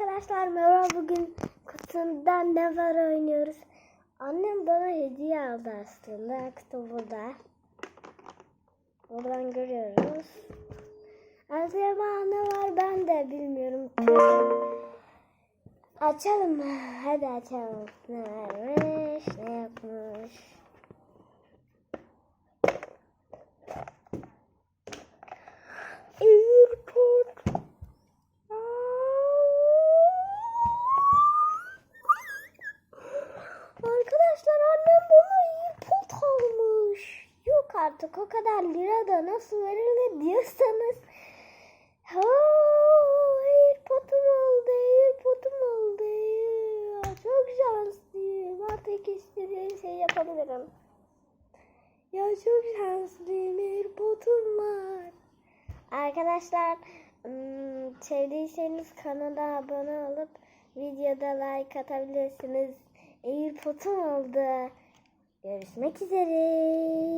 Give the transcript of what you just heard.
Arkadaşlar merhaba bugün kutumdan ne var oynuyoruz. Annem bana hediye aldı aslında. Kutu burada. Buradan görüyoruz. Acaba ne var ben de bilmiyorum. Açalım mı? Hadi açalım. Ne varmış? Artık o kadar lira da nasıl verilir diyorsanız. Ha, airpotum oldu, airpotum oldu. Çok şanslıyım. Artık istediğim şey yapabilirim. Ya çok şanslıyım. Airpotum var. Arkadaşlar ım, sevdiyseniz kanala abone olup videoda like atabilirsiniz. Airpotum oldu. Görüşmek üzere.